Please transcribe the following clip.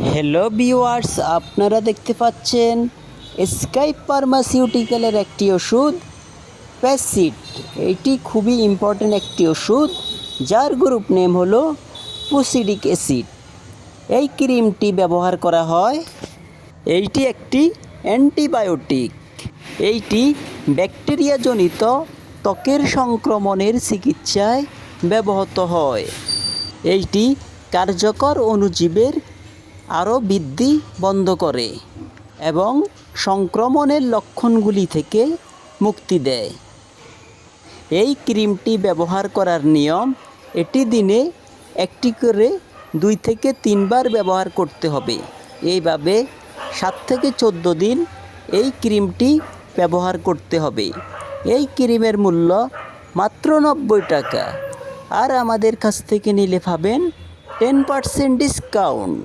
Hello viewers আপনারা দেখতে পাচ্ছেন স্কাই ফার্মাসিউটিক্যালের একটি ওষুধ প্যাসিড এটি খুবই ইম্পর্ট্যান্ট একটি ওষুধ, যার গ্রুপ নেম হলো পুসিডিক অ্যাসিড এই ক্রিমটি ব্যবহার করা হয়, এইটি একটি অ্যান্টিবায়োটিক এইটি ব্যাকটেরিয়াজনিত ত্বকের সংক্রমণের চিকিৎসায় ব্যবহৃত হয়। এইটি কার্যকর অণুজীবের আরও বৃদ্ধি বন্ধ করে এবং সংক্রমণের লক্ষণগুলি থেকে মুক্তি দেয়। এই ক্রিমটি ব্যবহার করার নিয়ম, এটি দিনে একটি করে দুই থেকে তিনবার ব্যবহার করতে হবে। এইভাবে সাত থেকে চোদ্দ দিন এই ক্রিমটি ব্যবহার করতে হবে। এই ক্রিমের মূল্য মাত্র নব্বই টাকা। আর আমাদের কাছ থেকে নিলে পাবেন টেন পার্সেন্ট ডিসকাউন্ট।